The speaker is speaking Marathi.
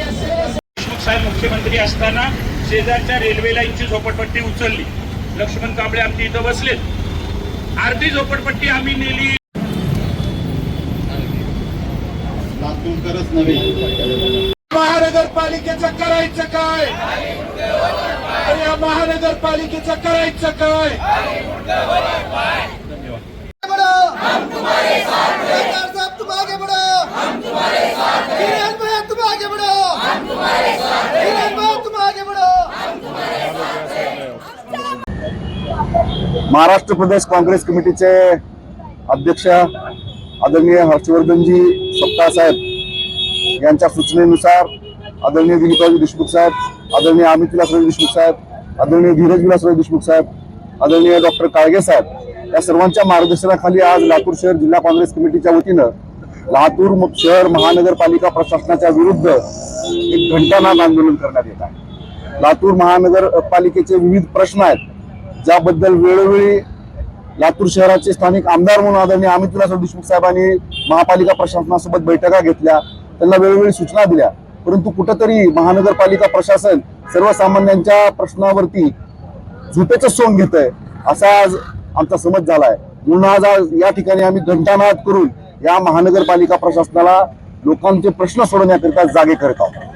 देशमुख साहेब मुख्यमंत्री असताना शेजारच्या रेल्वे लाईनची झोपडपट्टी उचलली. लक्ष्मण कांबळे आमच्या इथं बसलेत. अर्धी झोपडपट्टी आम्ही नेली. लातूरकरच नव्हे. महानगरपालिकेचं करायचं काय? या महानगरपालिकेचं करायचं काय? महाराष्ट्र प्रदेश काँग्रेस कमिटीचे अध्यक्ष आदरणीय हर्षवर्धनजी सप्ताह साहेब यांच्या सूचनेनुसार आदरणीय दिलीपराव देशमुख साहेब आदरणीय अमित विलासराव देशमुख साहेब आदरणीय धीरज विलासराव देशमुख साहेब आदरणीय डॉक्टर काळगे साहेब या सर्वांच्या मार्गदर्शनाखाली आज लातूर शहर जिल्हा काँग्रेस कमिटीच्या वतीनं लातूर शहर महानगरपालिका प्रशासनाच्या विरुद्ध एक घंटानाद आंदोलन करण्यात येत आहे. लातूर महानगरपालिकेचे विविध प्रश्न आहेत. ज्याबद्दल वेळोवेळी लातूर शहराचे स्थानिक आमदार म्हणून आदरणीय अमित विलासराव देशमुख साहेबांनी महापालिका प्रशासनासोबत बैठका घेतल्या. त्यांना वेळोवेळी सूचना दिल्या. परंतु कुठंतरी महानगरपालिका प्रशासन सर्वसामान्यांच्या प्रश्नावरती झुपेचं सोंग घेत आहे असा आज आमचा समज झालाय. म्हणून आज आज या ठिकाणी आम्ही घंटानाद करून या महानगरपालिका प्रशासनाला लोकांचे प्रश्न सोडवण्याकरिता जागे करत आहोत.